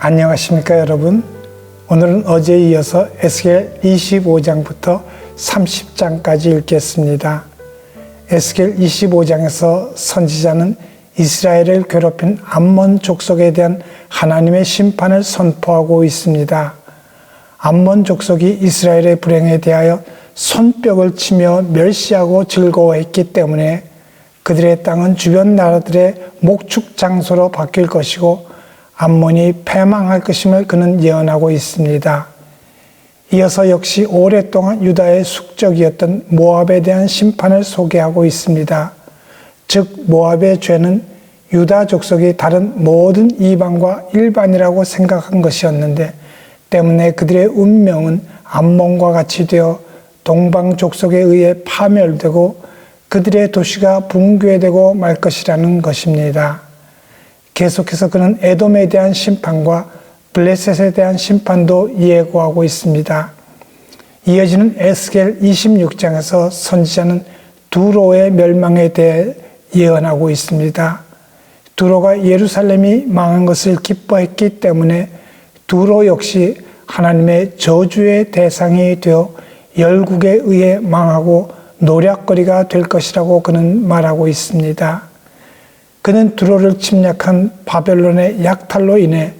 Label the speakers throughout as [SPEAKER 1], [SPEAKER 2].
[SPEAKER 1] 안녕하십니까 여러분. 오늘은 어제에 이어서 에스겔 25장부터 30장까지 읽겠습니다. 에스겔 25장에서 선지자는 이스라엘을 괴롭힌 암몬 족속에 대한 하나님의 심판을 선포하고 있습니다. 암몬 족속이 이스라엘의 불행에 대하여 손뼉을 치며 멸시하고 즐거워했기 때문에 그들의 땅은 주변 나라들의 목축 장소로 바뀔 것이고 암몬이 패망할 것임을 그는 예언하고 있습니다. 이어서 역시 오랫동안 유다의 숙적이었던 모압에 대한 심판을 소개하고 있습니다. 즉 모압의 죄는 유다 족속이 다른 모든 이방과 일반이라고 생각한 것이었는데 때문에 그들의 운명은 암몬과 같이 되어 동방 족속에 의해 파멸되고 그들의 도시가 붕괴되고 말 것이라는 것입니다. 계속해서 그는 에돔에 대한 심판과 블레셋에 대한 심판도 예고하고 있습니다. 이어지는 에스겔 26장에서 선지자는 두로의 멸망에 대해 예언하고 있습니다. 두로가 예루살렘이 망한 것을 기뻐했기 때문에 두로 역시 하나님의 저주의 대상이 되어 열국에 의해 망하고 노략거리가 될 것이라고 그는 말하고 있습니다. 그는 두로를 침략한 바벨론의 약탈로 인해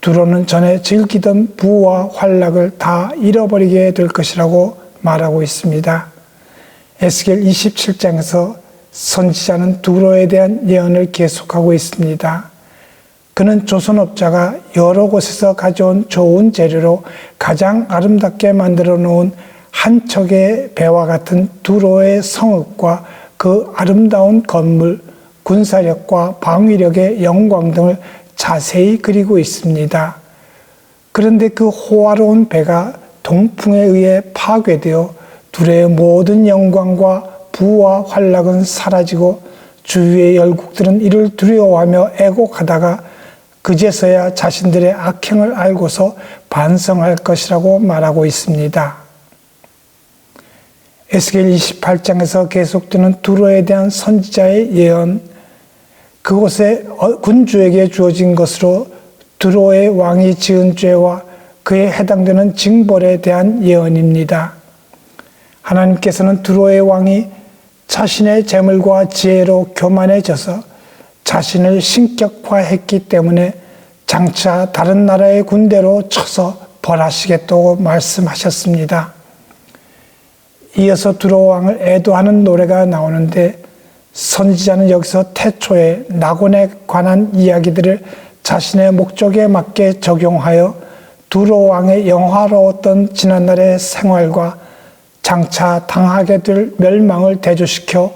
[SPEAKER 1] 두로는 전에 즐기던 부와 환락을 다 잃어버리게 될 것이라고 말하고 있습니다. 에스겔 27장에서 선지자는 두로에 대한 예언을 계속하고 있습니다. 그는 조선업자가 여러 곳에서 가져온 좋은 재료로 가장 아름답게 만들어 놓은 한 척의 배와 같은 두로의 성읍과 그 아름다운 건물, 군사력과 방위력의 영광 등을 자세히 그리고 있습니다. 그런데 그 호화로운 배가 동풍에 의해 파괴되어 둘의 모든 영광과 부와 환락은 사라지고 주위의 열국들은 이를 두려워하며 애곡하다가 그제서야 자신들의 악행을 알고서 반성할 것이라고 말하고 있습니다. 에스겔 28장에서 계속되는 두로에 대한 선지자의 예언, 그곳에 군주에게 주어진 것으로 두로의 왕이 지은 죄와 그에 해당되는 징벌에 대한 예언입니다. 하나님께서는 두로의 왕이 자신의 재물과 지혜로 교만해져서 자신을 신격화했기 때문에 장차 다른 나라의 군대로 쳐서 벌하시겠다고 말씀하셨습니다. 이어서 두로 왕을 애도하는 노래가 나오는데 선지자는 여기서 태초에 낙원에 관한 이야기들을 자신의 목적에 맞게 적용하여 두로 왕의 영화로웠던 지난날의 생활과 장차 당하게 될 멸망을 대조시켜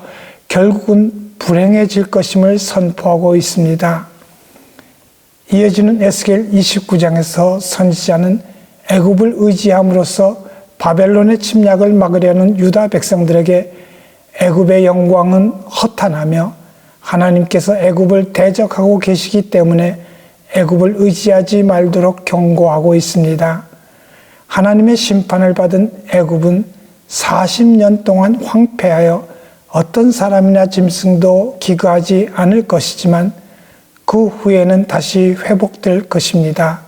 [SPEAKER 1] 결국은 불행해질 것임을 선포하고 있습니다. 이어지는 에스겔 29장에서 선지자는 애굽을 의지함으로써 바벨론의 침략을 막으려는 유다 백성들에게 애굽의 영광은 허탄하며 하나님께서 애굽을 대적하고 계시기 때문에 애굽을 의지하지 말도록 경고하고 있습니다. 하나님의 심판을 받은 애굽은 40년 동안 황폐하여 어떤 사람이나 짐승도 기거하지 않을 것이지만 그 후에는 다시 회복될 것입니다.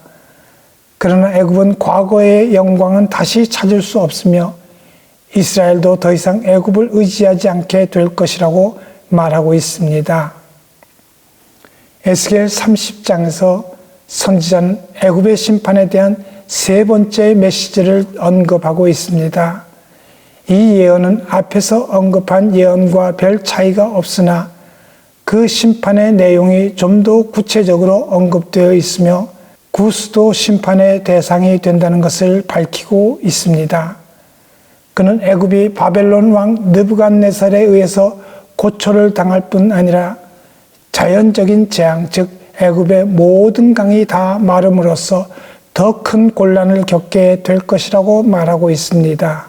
[SPEAKER 1] 그러나 애굽은 과거의 영광은 다시 찾을 수 없으며 이스라엘도 더 이상 애굽을 의지하지 않게 될 것이라고 말하고 있습니다. 에스겔 30장에서 선지자는 애굽의 심판에 대한 세 번째 메시지를 언급하고 있습니다. 이 예언은 앞에서 언급한 예언과 별 차이가 없으나 그 심판의 내용이 좀 더 구체적으로 언급되어 있으며 구수도 심판의 대상이 된다는 것을 밝히고 있습니다. 그는 애굽이 바벨론 왕 느부갓네살에 의해서 고초를 당할 뿐 아니라 자연적인 재앙 즉 애굽의 모든 강이 다 마름으로써 더 큰 곤란을 겪게 될 것이라고 말하고 있습니다.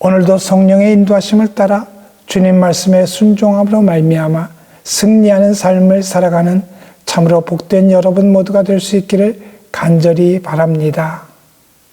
[SPEAKER 1] 오늘도 성령의 인도하심을 따라 주님 말씀에 순종함으로 말미암아 승리하는 삶을 살아가는 참으로 복된 여러분 모두가 될 수 있기를 간절히 바랍니다.